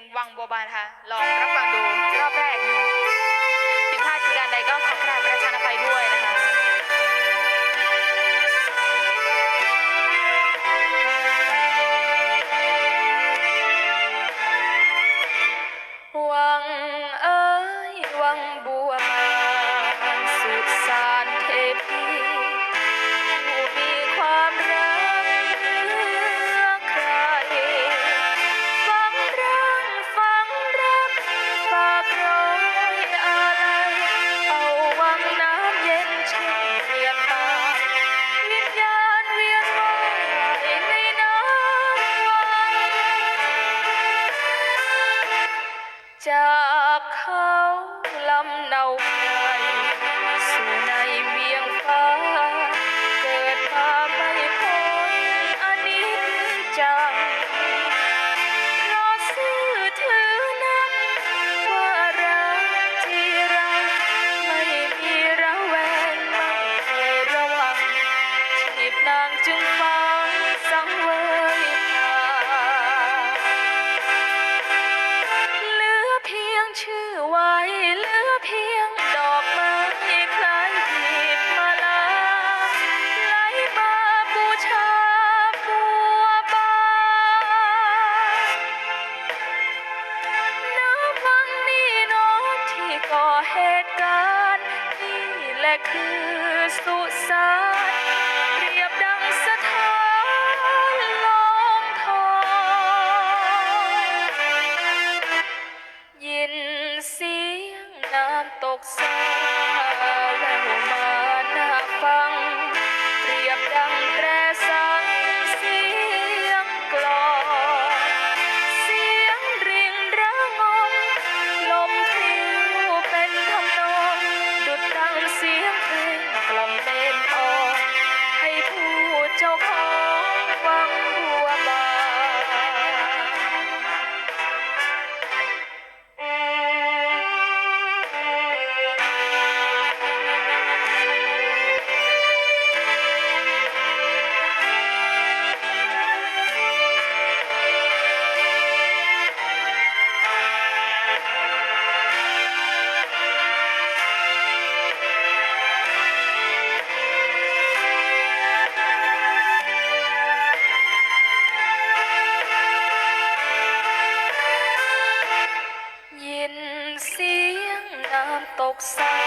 งวังบัวบานค่ะ ลองรับฟังดูรอบแรกผิดพลาดประการใดก็ขอกราบประชาอภัยด้วยากร้อยอะไร เอาวังน้ำเย็นชื่นเรียตาวิญญาณเวียนว่ายในน้ำวังจากเขา ก่อเหตุการณ์ นี่แหละคือสุสานเปรียบดังสถานลองทองยินเสียงน้ำตกสาแล้วมาหน้าฟัง ยิ